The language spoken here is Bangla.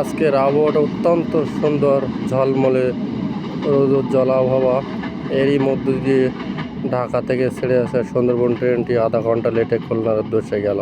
আজকের আবহাওয়াটা অত্যন্ত সুন্দর ঝলমলে রোদ আবহাওয়া এরই মধ্য দিয়ে ঢাকা থেকে ছেড়ে আসা সুন্দরবন ট্রেনটি আধা ঘণ্টা লেটে খুলনার উদ্দেশ্যে গেল।